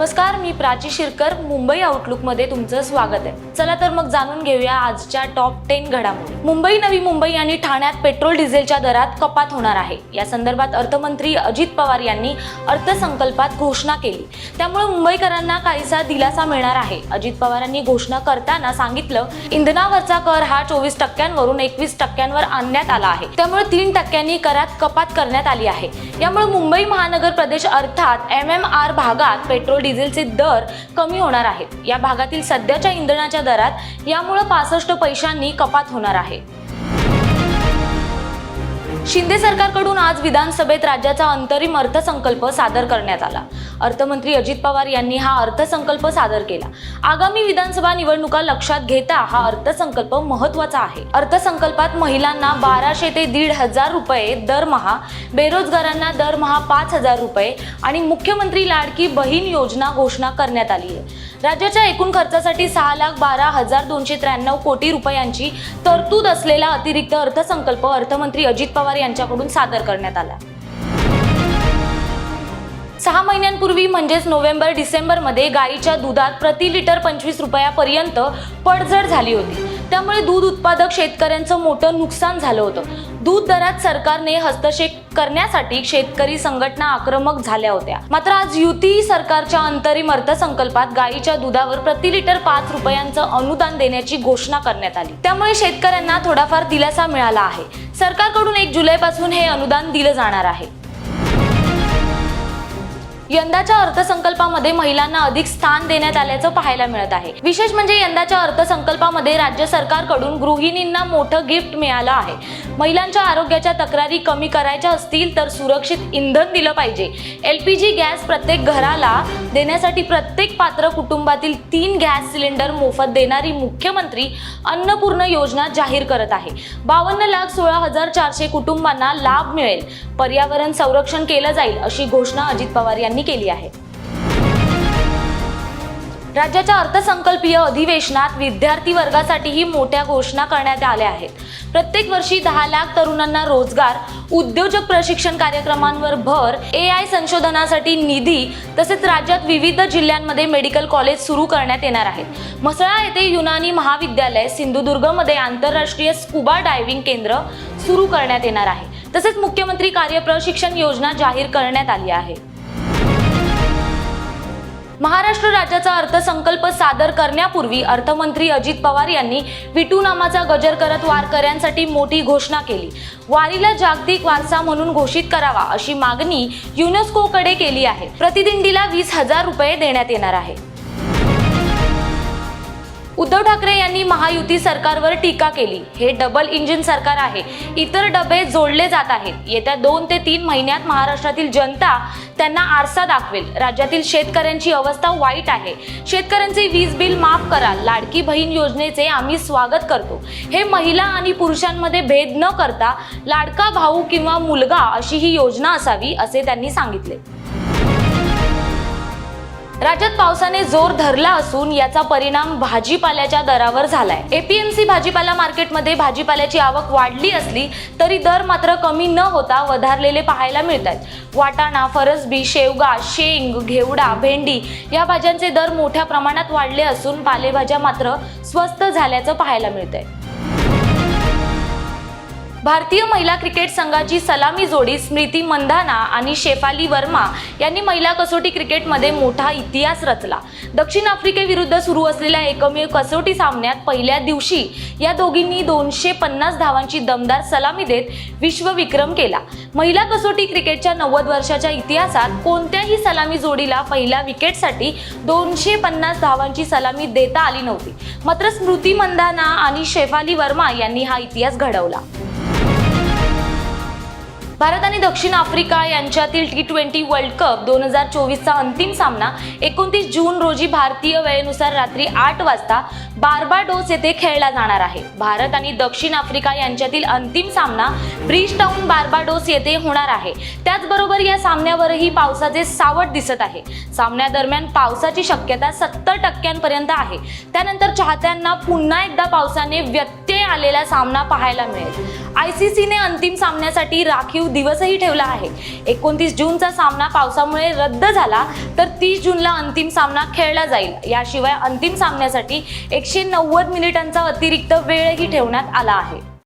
नमस्कार मी प्राची शिरकर. मुंबई आउटलुकमध्ये तुमचं स्वागत आहे. चला तर मग जाणून घेऊया आजच्या टॉप टेन घडामोडी. मुंबई नवी मुंबई आणि ठाण्यात पेट्रोल डिझेलच्या दरात कपात होणार आहे. या संदर्भात अर्थमंत्री अजित पवार यांनी अर्थसंकल्पात घोषणा केली. त्यामुळे मुंबईकरांना काहीसा दिलासा मिळणार आहे. अजित पवारांनी घोषणा करताना सांगितलं इंधनावरचा कर हा चोवीस टक्क्यांवरून एकवीस टक्क्यांवर आणण्यात आला आहे. त्यामुळे तीन टक्क्यांनी करात कपात करण्यात आली आहे. यामुळे मुंबई महानगर प्रदेश अर्थात एम एम आर भागात पेट्रोल डिझेलचे दर कमी होणार आहेत. या भागातील सध्याच्या इंधनाच्या दरात यामुळे पासष्ट पैशांनी कपात होणार आहे. शिंदे सरकारकडून आज विधानसभेत राज्याचा अंतरिम अर्थसंकल्प सादर करण्यात आला. अर्थमंत्री अजित पवार यांनी हा अर्थसंकल्प सादर केला. आगामी विधानसभा निवडणुका लक्षात घेता हा अर्थसंकल्प महत्त्वाचा आहे. अर्थसंकल्पात महिलांना बाराशे ते दीड हजार रुपये दरमहा बेरोजगारांना दरमहा पाच हजार रुपये आणि मुख्यमंत्री लाडकी बहीण योजना घोषणा करण्यात आली आहे. राज्याच्या एकूण खर्चासाठी सहा लाख बारा हजार दोनशे त्र्याण्णव कोटी रुपयांची तरतूद असलेला अतिरिक्त अर्थसंकल्प अर्थमंत्री अजित पवार यांच्याकडून सादर करण्यात आला. सहा महिन्यांपूर्वी म्हणजेच नोव्हेंबर डिसेंबरमध्ये गाईच्या दुधात प्रति लिटर पंचवीस रुपयापर्यंत पडझड झाली होती. त्यामुळे दूध उत्पादक शेतकऱ्यांचं मोठं नुकसान झालं होतं. दूध दरात सरकारने हस्तक्षेप करण्यासाठी शेतकरी संघटना आक्रमक झाल्या होत्या. मात्र आज युती सरकारच्या अंतरिम अर्थसंकल्पात गाईच्या दुधावर प्रति लिटर पाच रुपयांचं अनुदान देण्याची घोषणा करण्यात आली. त्यामुळे शेतकऱ्यांना थोडाफार दिलासा मिळाला आहे. सरकारकडून एक जुलैपासून हे अनुदान दिलं जाणार आहे. यंदाच्या अर्थसंकल्पामध्ये महिलांना अधिक स्थान देण्यात आल्याचं पाहायला मिळत आहे. विशेष म्हणजे यंदाच्या अर्थसंकल्पामध्ये राज्य सरकारकडून गृहिणींना मोठं गिफ्ट मिळालं आहे. महिलांच्या आरोग्याच्या तक्रारी कमी करायच्या असतील तर सुरक्षित इंधन दिलं पाहिजे. एल पी जी गॅस प्रत्येक घराला देण्यासाठी प्रत्येक पात्र कुटुंबातील तीन गॅस सिलेंडर मोफत देणारी मुख्यमंत्री अन्नपूर्ण योजना जाहीर करत आहे. बावन्न लाख सोळा हजार चारशे कुटुंबांना लाभ मिळेल. पर्यावरण संरक्षण केलं जाईल अशी घोषणा अजित पवार यांनी केली आहे. राज्याच्या अर्थसंकल्पीय अधिवेशनात विद्यार्थी वर्गासाठीही मोठ्या घोषणा करण्यात आल्या आहेत. प्रत्येक वर्षी दहा लाख तरुणांना रोजगार उद्योजक प्रशिक्षण कार्यक्रमांवर भर ए आय संशोधनासाठी निधी तसेच राज्यात विविध जिल्ह्यांमध्ये मेडिकल कॉलेज सुरू करण्यात येणार आहेत. म्हसळा येथे युनानी महाविद्यालय सिंधुदुर्गमध्ये आंतरराष्ट्रीय स्कुबा डायव्हिंग केंद्र सुरू करण्यात येणार आहे. तसेच मुख्यमंत्री कार्य प्रशिक्षण योजना जाहीर करण्यात आली आहे. महाराष्ट्र राज्याचा अर्थसंकल्प सादर करण्यापूर्वी अर्थमंत्री अजित पवार यांनी विटू नामाचा गजर करत वारकऱ्यांसाठी मोठी घोषणा केली. वारीला जागतिक वारसा म्हणून घोषित करावा अशी मागणी युनेस्कोकडे केली आहे. प्रतिदिंडीला वीस हजार रुपये देण्यात येणार आहे. उद्धव ठाकरे यांनी महायुती सरकारवर टीका केली. हे डबल इंजिन सरकार आहे. इतर डबे जोडले जात आहेत. येत्या दोन ते तीन महिन्यात महाराष्ट्रातील जनता त्यांना आरसा दाखवेल. राज्यातील शेतकऱ्यांची अवस्था वाईट आहे. शेतकऱ्यांचे वीज बिल माफ करा. लाडकी बहीण योजनेचे आम्ही स्वागत करतो. हे महिला आणि पुरुषांमध्ये भेद न करता लाडका भाऊ किंवा मुलगा अशी ही योजना असावी असे त्यांनी सांगितले. राज्यात पावसाने जोर धरला असून याचा परिणाम भाजीपाल्याच्या दरावर झालाय. एपीएमसी भाजीपाला मार्केटमध्ये भाजीपाल्याची आवक वाढली असली तरी दर मात्र कमी न होता वधारलेले पाहायला मिळत आहेत वाटाणा फरसबी शेवगा शेंग घेवडा भेंडी या भाज्यांचे दर मोठ्या प्रमाणात वाढले असून पालेभाज्या मात्र स्वस्त झाल्याचं पाहायला मिळत आहे भारतीय महिला क्रिकेट संघाची सलामी जोडी स्मृती मंधाना आणि शेफाली वर्मा यांनी महिला कसोटी क्रिकेटमध्ये मोठा इतिहास रचला. दक्षिण आफ्रिकेविरुद्ध सुरू असलेल्या एकमेव कसोटी सामन्यात पहिल्या दिवशी या दोघींनी दोनशे पन्नास धावांची दमदार सलामी देत विश्वविक्रम केला. महिला कसोटी क्रिकेटच्या नव्वद वर्षाच्या इतिहासात कोणत्याही सलामी जोडीला पहिल्या विकेटसाठी दोनशे पन्नास धावांची सलामी देता आली नव्हती. मात्र स्मृती मंधाना आणि शेफाली वर्मा यांनी हा इतिहास घडवला. भारत आणि दक्षिण आफ्रिका यांच्यातील टी ट्वेंटी वर्ल्ड कप दोन हजार चोवीसचा अंतिम सामना एकोणतीस जून रोजी भारतीय वेळेनुसार रात्री आठ वाजता बार्बाडोस येथे खेळला जाणार आहे. भारत आणि दक्षिण आफ्रिका यांच्यातील अंतिम सामना ब्रिज टाऊन बार्बाडोस येथे होणार आहे. त्याचबरोबर या सामन्यावरही पावसाचे सावट दिसत आहे. सामन्यादरम्यान पावसाची शक्यता सत्तर टक्क्यांपर्यंत आहे. त्यानंतर चाहत्यांना पुन्हा एकदा पावसाने व्यत्यय आलेला सामना पाहायला मिळेल. आय सी सीने अंतिम सामन्यासाठी राखीव दिवसही ठेवला आहे. एकोणतीस जूनचा सामना पावसामुळे रद्द झाला तर तीस जूनला अंतिम सामना खेळला जाईल. याशिवाय अंतिम सामन्यासाठी एकशे नव्वद मिनिटांचा अतिरिक्त वेळही ठेवण्यात आला आहे.